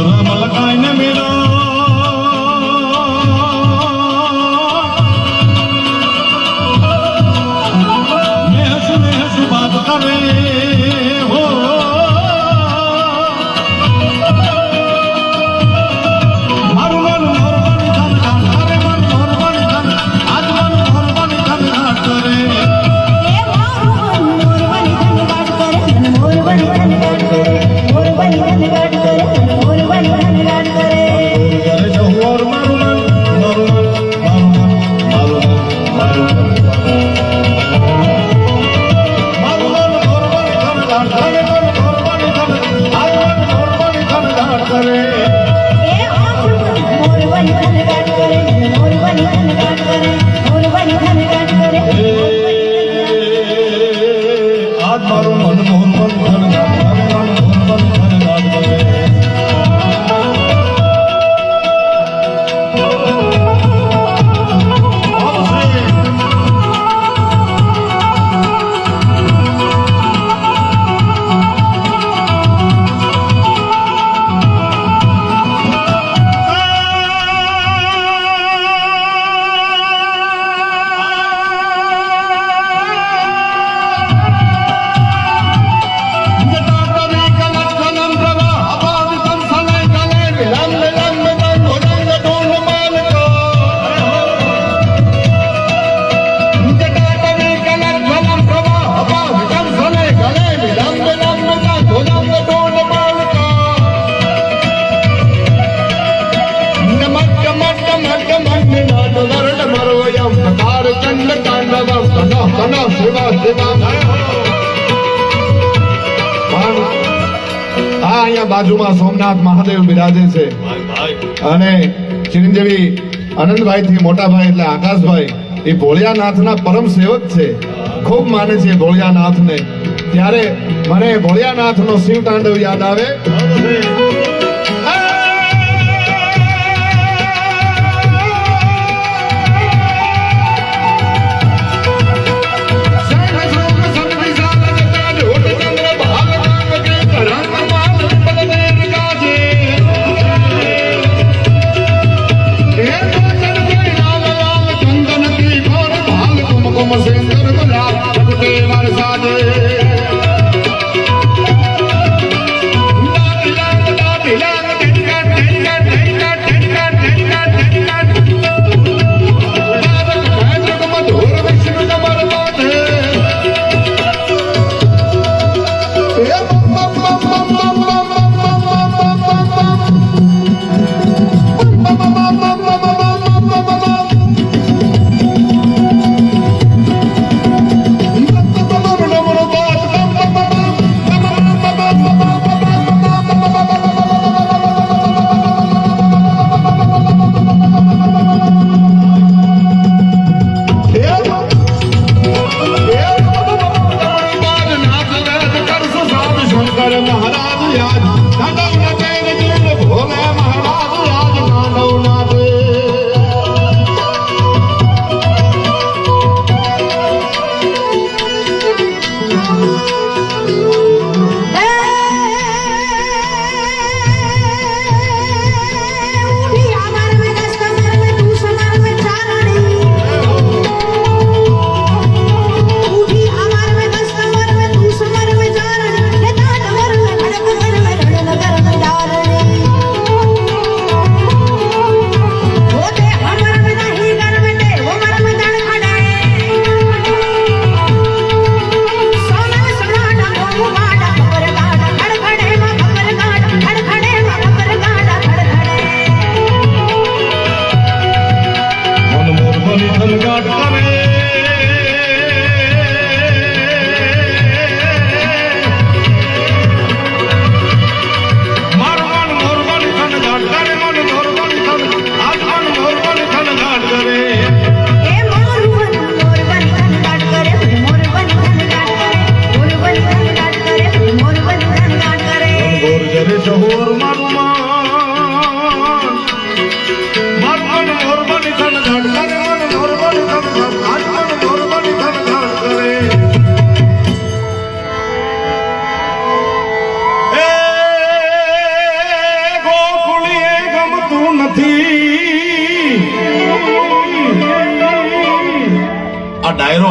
Abraham બાજુમાં સોમનાથ મહાદેવ બિરાજે છે. અને ચિરંજીવી આનંદભાઈ થી મોટાભાઈ એટલે આકાશભાઈ એ ભોળિયાનાથના પરમ સેવક છે. ખૂબ માને છે ભોળિયાનાથ ને ત્યારે મને ભોળિયાનાથ નો શિવ તાંડવ યાદ આવે.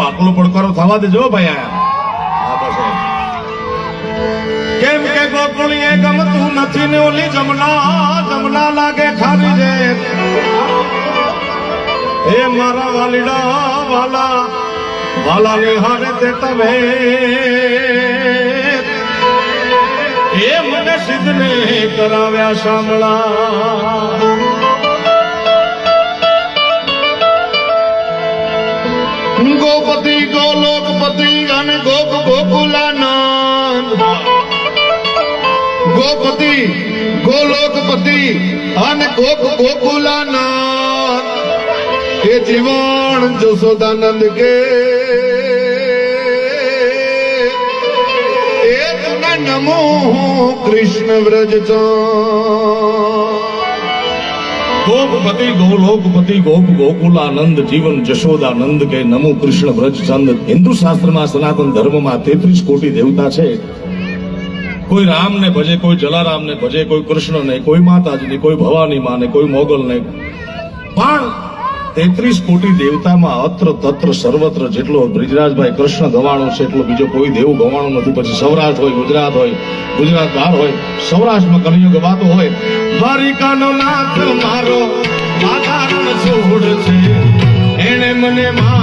આકલો પડકારો થવા દેજો ભાઈ આયા કેમ કે ગોકુળી એ ગમતું નથી ને ઓલી જમના જમના લાગે ખાલી જે એ મારા વાલીડા વાલા વાલા ને હારે તે તમે. એ મને સિદ્ધ ને કરાવ્યા સાંભળા ગોપતિ, ગોલોકપતિ અને ગોપ ગોકુલાનંદ. ગોપતિ, ગોલોકપતિ અને ગોપ ગોકુલાનંદ. એ જીવન જસોદાનંદ કે. નમો કૃષ્ણ વ્રજ ગોપપતિ ગોલોકપતિ ગોપ ગોકુલાનંદ, જીવન જશોદાનંદ કે નમો કૃષ્ણ વ્રજ ચંદ. હિન્દુ શાસ્ત્રમાં સનાતન ધર્મમાં તેત્રીસ કોટી દેવતા છે. કોઈ રામને ભજે, કોઈ જલારામને ભજે, કોઈ કૃષ્ણને, કોઈ માતાજીની, કોઈ ભવાની માને કોઈ મોગલને. પણ તેત્રીસ કોટી દેવતામાં અત્ર તત્ર સર્વત્ર જેટલો બ્રિજરાજભાઈ કૃષ્ણ ગવાણો છે, એટલો બીજો કોઈ દેવ ગવાણો નથી. પછી સૌરાષ્ટ્ર હોય, ગુજરાત હોય ગુજરાત બહાર હોય, સૌરાષ્ટ્રમાં કલિયુગ વાતો હોય. દ્વારિકાનો નાથ મારો છોડ છે. એને મને માયા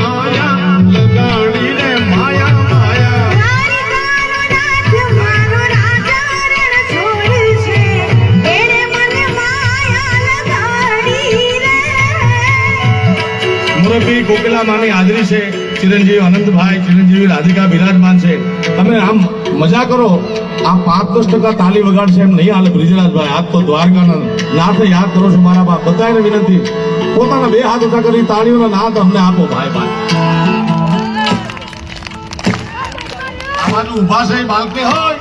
મુરબ્બી કોકિલા માની હાજરી છે? ચિરંજીવી આનંદભાઈ, ચિરંજીવી રાધિકા બિરાજમાન છે. તમે આમ મજા કરો. આ પાંચ દસ ટકા તાલી વગાડશે એમ નહીં હાલે બ્રિજરાજભાઈ. આજ તો દ્વારકાના નાથ યાદ કરો છો મારા બાપ. બધાને વિનંતી. પોતાના બે હાથ ઉઠા કરી તાળીઓના નાથ અમને આપો, ભાઈ ભાઈ. આ બાજુ ઊભા છે બાળકે હોય.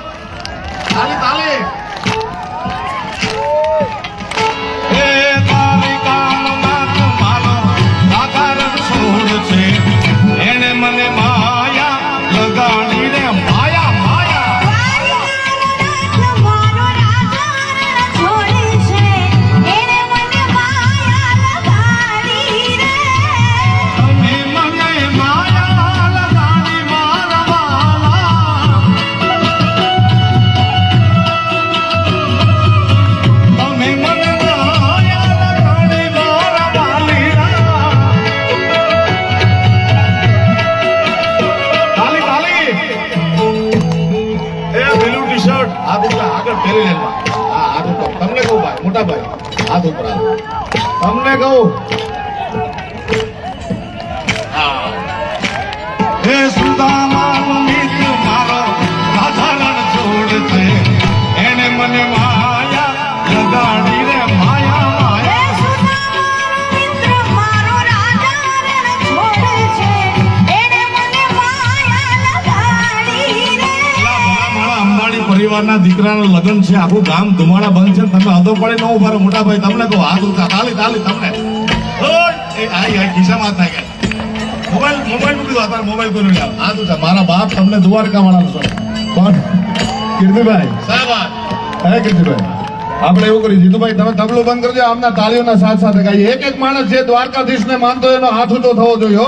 તમને અંબાણી દીકરાના લગ્ન છે આખું ગામ ધુમાડા બંધ છે. તમે અધો પડે ન ઊભા મોટા ભાઈ તમને કહો હાથ ઉઠા તાલી તાલી તમને. ખિસ્સામાં હાથ નાખ્યા. મોબાઈલ મોબાઈલ મૂકી દો અત્યારે મોબાઈલ કોઈ નહીં હાથ ઉઠા મારા બાપ તમને દ્વારકા વાળા છો. કોણ કીર્તિભાઈ. સાહેબ હે કીર્તિભાઈ. આપણે એવું કરી જીતુભાઈ તમે તબલું બંધ કરજો આમના તાળીઓના સાથ સાથે ગાઈએ. એક એક માણસ જે દ્વારકાધીશને માનતો એનો હાથ ઊંચો થવો જોઈએ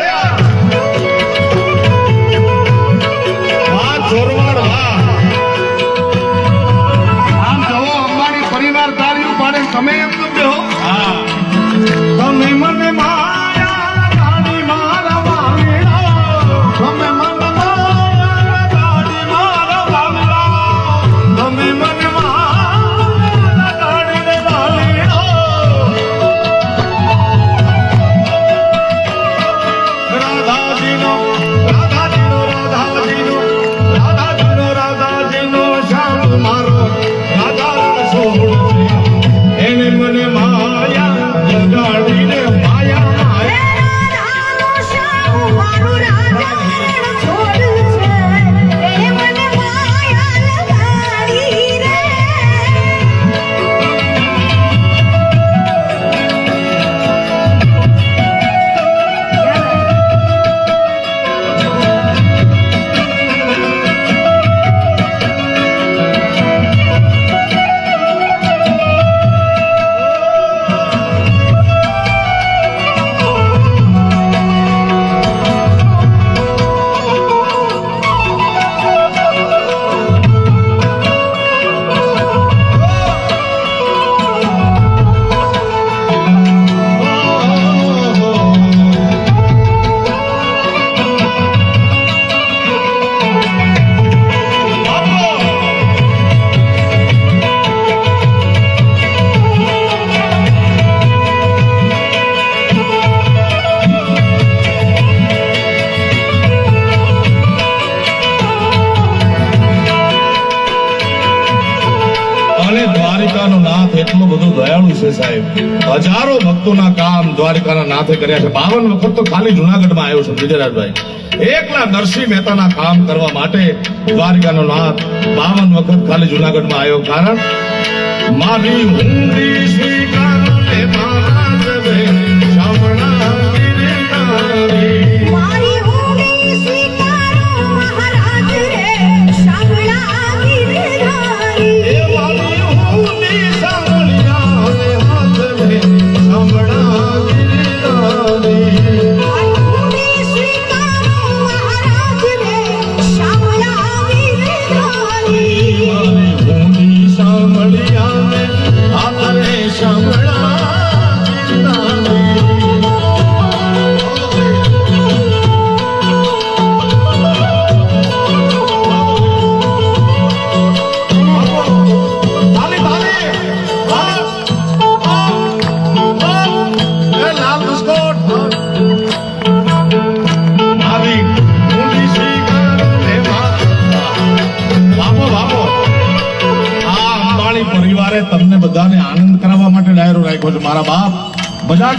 હજારો ભક્તોના કામ દ્વારિકાના નાથે કર્યા છે. બાવન વખત તો ખાલી જુનાગઢમાં આવ્યો છું વિજયરાજભાઈ એકલા નરસિંહ મહેતાના કામ કરવા માટે દ્વારિકાનો નાથ બાવન વખત ખાલી જુનાગઢમાં આવ્યો. કારણ મારી હુંગરી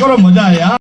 કરો મજા યાર